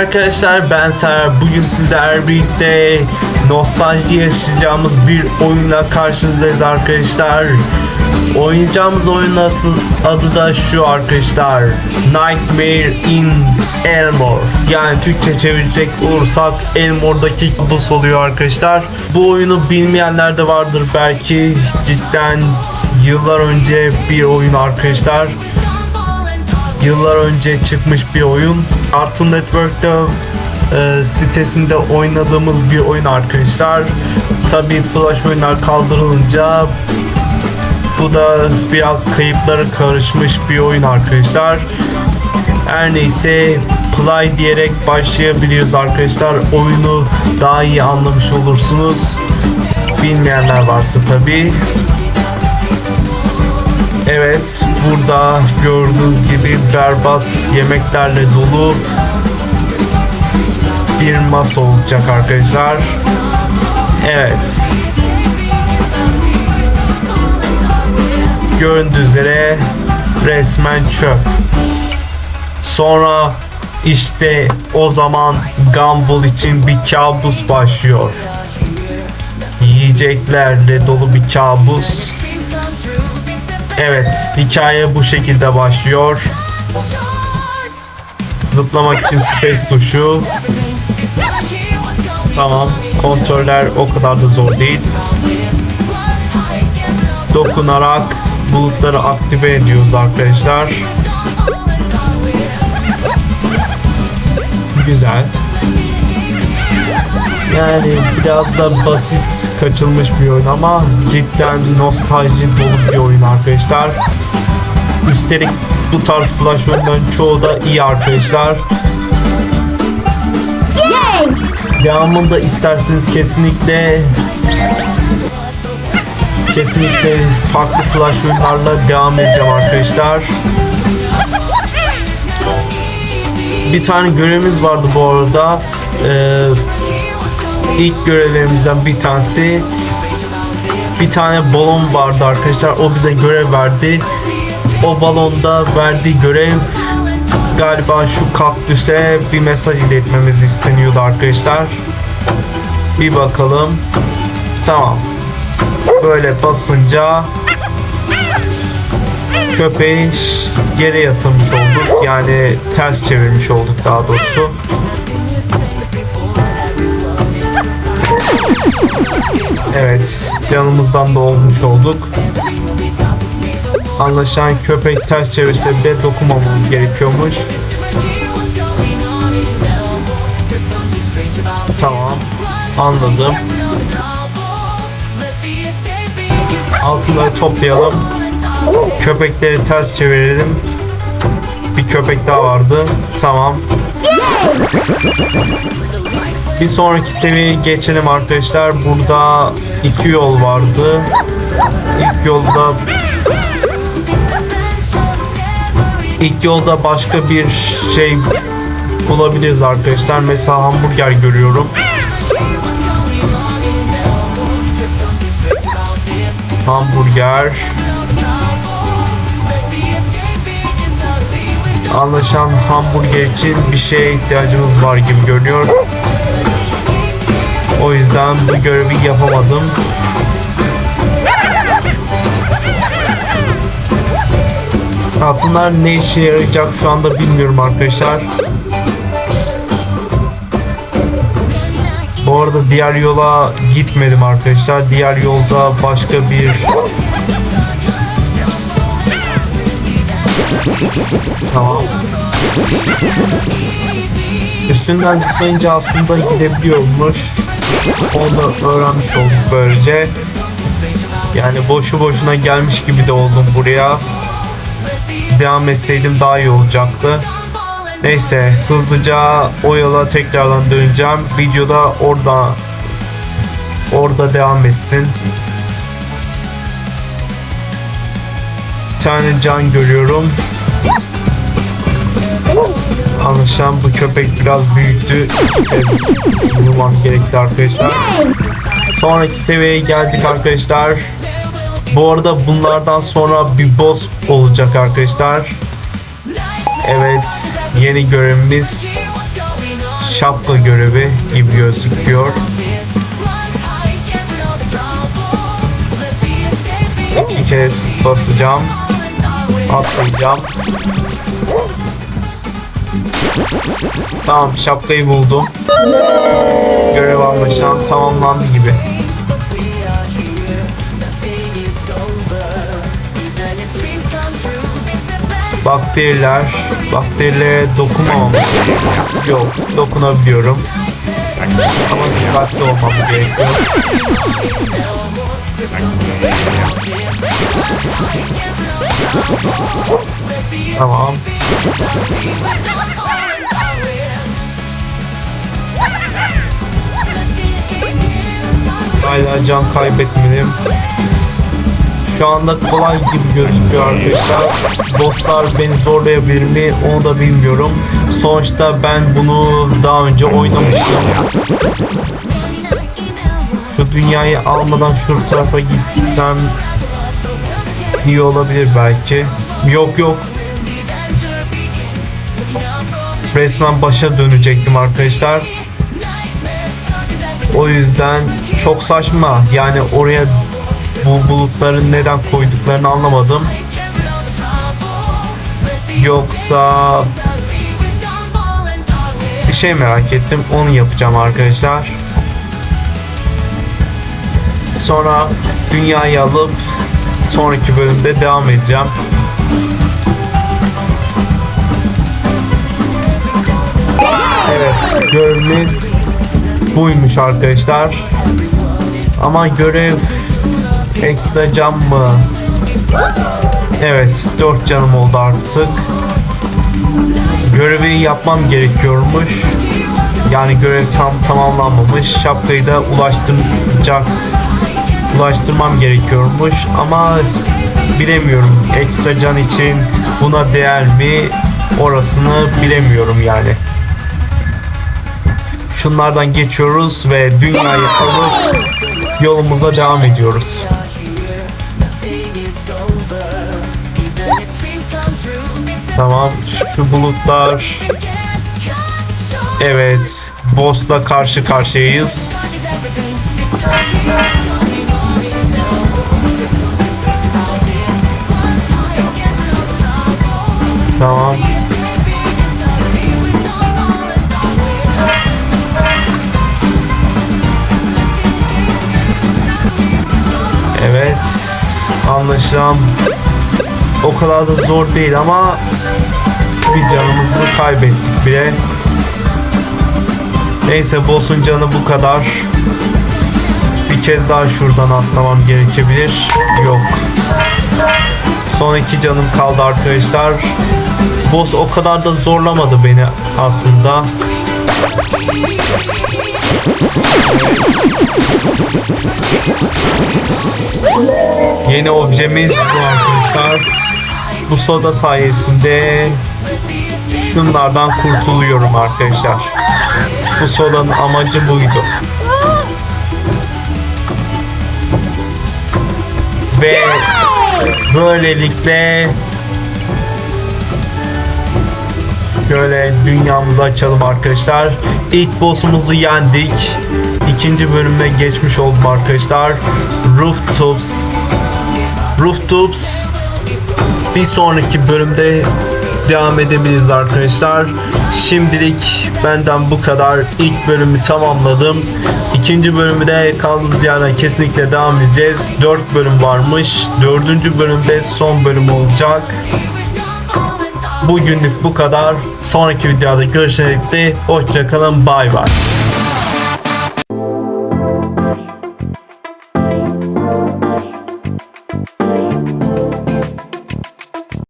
arkadaşlar ben Serhat. Bugün sizlerle birlikte nostalji yaşayacağımız bir oyunla karşınızdayız arkadaşlar. Oynayacağımız oyun nasıl adı da şu arkadaşlar. Nightmare in Elmore. Yani Türkçe çevirecek olursak Elmore'daki kabus oluyor arkadaşlar. Bu oyunu bilmeyenler de vardır belki. Cidden yıllar önce bir oyun arkadaşlar yıllar önce çıkmış bir oyun. Cartoon Network'te e, sitesinde oynadığımız bir oyun arkadaşlar. Tabi flash oyunlar kaldırılınca bu da biraz kayıplara karışmış bir oyun arkadaşlar. Her neyse play diyerek başlayabiliriz arkadaşlar. Oyunu daha iyi anlamış olursunuz. Bilmeyenler varsa tabi. Evet, burada gördüğünüz gibi berbat yemeklerle dolu bir masa olacak arkadaşlar. Evet. Göründüğü üzere resmen çöp. Sonra işte o zaman Gumball için bir kabus başlıyor. Yiyeceklerle dolu bir kabus. Evet, hikaye bu şekilde başlıyor. Zıplamak için space tuşu. Tamam, kontroller o kadar da zor değil. Dokunarak bulutları aktive ediyoruz arkadaşlar. Güzel. Yani biraz da basit kaçılmış bir oyun ama cidden nostalji dolu bir oyun arkadaşlar. Üstelik bu tarz flash oyunların çoğu da iyi arkadaşlar. Devamında isterseniz kesinlikle kesinlikle farklı flash oyunlarla devam edeceğim arkadaşlar. Bir tane görevimiz vardı bu arada. Ee, ilk görevlerimizden bir tanesi bir tane balon vardı arkadaşlar. O bize görev verdi. O balonda verdiği görev galiba şu kaktüse bir mesaj iletmemiz isteniyordu arkadaşlar. Bir bakalım. Tamam. Böyle basınca köpeği geri yatırmış olduk. Yani ters çevirmiş olduk daha doğrusu Evet, canımızdan da olmuş olduk. Anlaşılan köpek ters çevirse bile dokunmamamız gerekiyormuş. Tamam, anladım. Altınları toplayalım. Köpekleri ters çevirelim. Bir köpek daha vardı. Tamam. Bir sonraki seviyeye geçelim arkadaşlar. Burada iki yol vardı. İlk yolda ilk yolda başka bir şey bulabiliriz arkadaşlar. Mesela hamburger görüyorum. Hamburger. Anlaşan hamburger için bir şeye ihtiyacımız var gibi görünüyor. O yüzden bu görevi yapamadım. Altınlar ne işe yarayacak şu anda bilmiyorum arkadaşlar. Bu arada diğer yola gitmedim arkadaşlar. Diğer yolda başka bir Tamam. Üstünden zıplayınca aslında gidebiliyormuş. Onu öğrenmiş olduk böylece. Yani boşu boşuna gelmiş gibi de oldum buraya. Devam etseydim daha iyi olacaktı. Neyse hızlıca o yola tekrardan döneceğim. Videoda orada orada devam etsin. Bir tane can görüyorum. Anlaşılan bu köpek biraz büyüktü. Evet, vurmam gerekti arkadaşlar. Sonraki seviyeye geldik arkadaşlar. Bu arada bunlardan sonra bir boss olacak arkadaşlar. Evet, yeni görevimiz şapka görevi gibi gözüküyor. İki kez basacağım. Atlayacağım. Tamam şapkayı buldum. Görev anlaşılan tamamlandı gibi. Bakteriler, bakterilere dokunmamam. Yok, dokunabiliyorum. Ama dikkatli olmam gerekiyor. Tamam. Hala can kaybetmedim. Şu anda kolay gibi gözüküyor arkadaşlar. Bosslar beni zorlayabilir mi onu da bilmiyorum. Sonuçta ben bunu daha önce oynamıştım. Şu dünyayı almadan şu tarafa gitsem iyi olabilir belki. Yok yok. Resmen başa dönecektim arkadaşlar. O yüzden çok saçma. Yani oraya bu bulutların neden koyduklarını anlamadım. Yoksa bir şey merak ettim. Onu yapacağım arkadaşlar. Sonra dünyayı alıp sonraki bölümde devam edeceğim. Evet, görevimiz buymuş arkadaşlar. Ama görev ekstra cam mı? Evet, 4 canım oldu artık. Görevi yapmam gerekiyormuş. Yani görev tam tamamlanmamış. Şapkayı da ulaştıracak ulaştırmam gerekiyormuş ama bilemiyorum ekstra can için buna değer mi orasını bilemiyorum yani. Şunlardan geçiyoruz ve dünyayı alıp yolumuza devam ediyoruz. Tamam şu bulutlar Evet boss'la karşı karşıyayız. Tamam. Anlaşılan o kadar da zor değil ama bir canımızı kaybettik bile. Neyse boss'un canı bu kadar. Bir kez daha şuradan atlamam gerekebilir. Yok. Son iki canım kaldı arkadaşlar. Boss o kadar da zorlamadı beni aslında. Yeni objemiz bu arkadaşlar. Bu soda sayesinde şunlardan kurtuluyorum arkadaşlar. Bu sodanın amacı buydu. Ve böylelikle şöyle dünyamızı açalım arkadaşlar. İlk boss'umuzu yendik. İkinci bölüme geçmiş oldum arkadaşlar. Rooftops. Rooftops bir sonraki bölümde devam edebiliriz arkadaşlar. Şimdilik benden bu kadar. İlk bölümü tamamladım. İkinci bölümü de kaldığımız yerden kesinlikle devam edeceğiz. 4 bölüm varmış. Dördüncü bölümde son bölüm olacak. Bugünlük bu kadar. Sonraki videoda görüşmek üzere. Hoşçakalın. Bay bay.